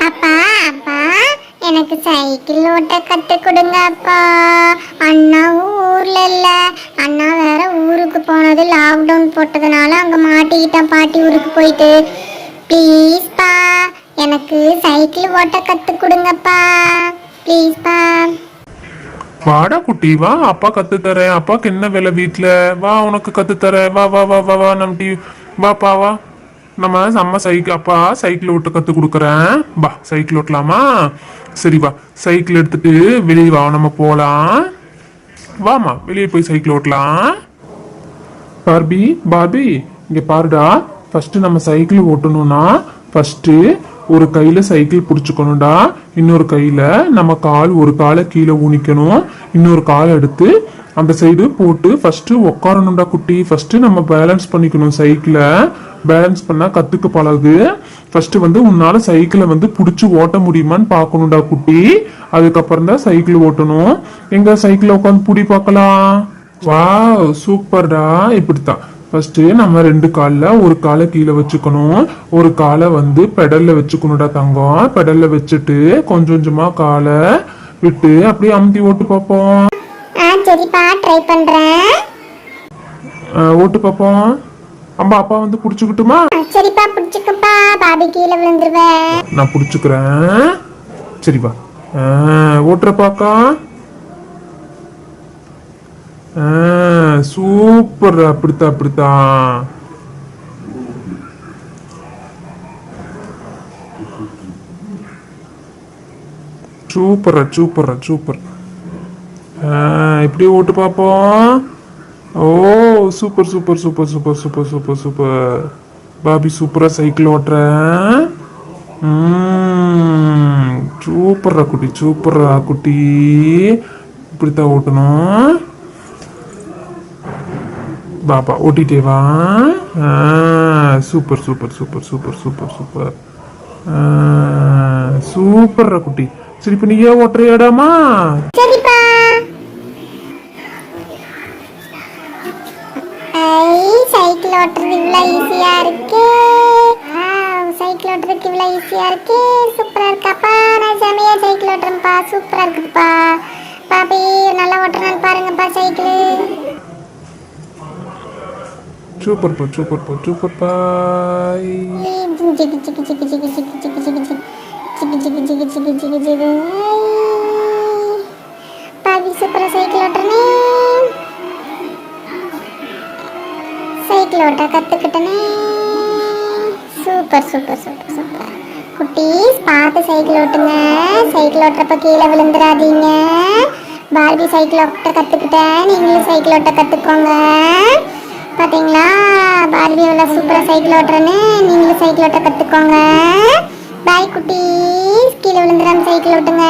அப்பா அப்பா எனக்கு சைக்கிள் ஓட்ட கத்து கொடுங்க அப்பா. அண்ணாவும் ஊர்ல இல்ல. அண்ணா வேற ஊருக்கு போனது லாக்டவுன் போட்டதுனால அங்க மாட்டிக்கிட்டேன் பாட்டி ஊருக்கு போயிட்டு. ப்ளீஸ்ப்பா எனக்கு சைக்கிள் ஓட்ட கத்து கொடுங்கப்பா. ப்ளீஸ்ப்பா வாடா குட்டி வா அப்பா கத்து தரேன். அப்பாக்கு என்ன வேலை வீட்டுல வா உனக்கு கத்து தரேன். வா வா வா வா வா நம்ம வாப்பா வா. நம்ம அம்மா சைக்கிள் அப்பா சைக்கிள் ஓட்ட கற்றுக் கொடுக்குறேன். வா சைக்கிள் ஓட்டலாமா? சரி வா சைக்கிள் எடுத்துட்டு வெளியே வா நம்ம போகலாம் வாமா வெளியே போய் சைக்கிள் ஓட்டலாம். பார்பி பார்பி இங்கே பாருடா. ஃபஸ்ட்டு நம்ம சைக்கிள் ஓட்டணும்னா ஃபஸ்ட்டு ஒரு கையில் சைக்கிள் பிடிச்சிக்கணும்டா. இன்னொரு கையில் நம்ம கால் ஒரு காலை கீழே ஊனிக்கணும். இன்னொரு கால் எடுத்து அந்த சைடு போட்டு ஃபஸ்ட்டு உட்காரணும்டா குட்டி. ஃபஸ்ட்டு நம்ம பேலன்ஸ் பண்ணிக்கணும் சைக்கிளை. பேலன்ஸ் பண்ணா கத்துக்க பழகு. ஃபர்ஸ்ட் வந்து உன்னால சைக்கிளை வந்து பிடிச்சி ஓட்ட முடியுமான்னு பார்க்கணும்டா குட்டி. அதுக்கப்புறம் தான் சைக்கிள் ஓட்டணும். எங்க சைக்கிளை உட்காந்து புடி பார்க்கலாம். வாவ் சூப்பர்டா. இப்படித்தான். ஃபர்ஸ்ட் நம்ம ரெண்டு கால்ல ஒரு காலை கீழே வச்சுக்கணும். ஒரு காலை வந்து பெடல்ல வச்சுக்கணும்டா தங்கம். பெடல்ல வச்சுட்டு கொஞ்சம் கொஞ்சமா காலை விட்டு அப்படியே அமுத்தி ஓட்டு பார்ப்போம். சரிப்பா ட்ரை ஓட்டு பார்ப்போம். அம்மா அப்பா வந்து புடிச்சுக்கிட்டுமா? சரிப்பா பிடிச்சிக்கப்பா. பாபி கீழே விழுந்துருவேன் நான் புடிச்சுக்கிறேன். அஹ், ஓட்டுற பாக்கா சூப்பர் அப்படித்தான் அப்படித்தான் சூப்பர் சூப்பர். சூப்பர் இப்படி ஓட்டு பார்ப்போம். ஓ super super super super super super super Bobby சூப்பராக சைக்கிள் ஓட்டுறேன் ம், சூப்பர்ரா குட்டி சூப்பர்ரா குட்டி. இப்படித்தான் ஓட்டணும். பாப்பா ஓட்டிட்டே வா. Super super super super super super. சூப்பர்ரா குட்டி. சரி இப்போ நீயே ஓட்டுறியாடாமா? சரிப்பா. சைக்கிள் ஓட்டுறது இவ்வளோ ஈஸியா இருக்கு சைக்கிள் ஓட்டுறதுக்கு இவ்வளோ ஈஸியா இருக்கு சூப்பரா இருக்காப்பா நான் செமையா சைக்கிள் ஓட்டுறேன்ப்பா சூப்பரா இருக்குதுப்பா பாபி நல்லா ஓட்டுறான்னு பாருங்கப்பா சைக்கிள் சூப்பர் பா சூப்பர் பா சூப்பர் பாய் ஜிகி ஜிகி ஜிகி ஜிகி ஜிகி ஜிகி ஜிகி ஜிகி ஜிகி ஜிகி ஜிகி ஜிகி ஜிகி பாபி சூப்பரா சைக்கிள் ஓட்டுறனே சைக்கிள் ஓட்ட சூப்பர் சூப்பர் சூப்பர் சூப்பர். குட்டீஸ் பார்த்து சைக்கிள் ஓட்டுங்க. சைக்கிள் ஓட்டுறப்ப கீழே விழுந்துடாதீங்க. பார்பி சைக்கிள் ஓட்ட கற்றுக்கிட்டேன் நீங்களும் சைக்கிள் ஓட்ட கற்றுக்கோங்க பார்த்தீங்களா பார்பி எவ்வளோ சூப்பராக சைக்கிள் ஓட்டுறேன்னு நீங்களும் சைக்கிள் ஓட்ட கற்றுக்கோங்க பாய் குட்டீஸ். கீழே விழுந்துடாமல் சைக்கிள் ஓட்டுங்க.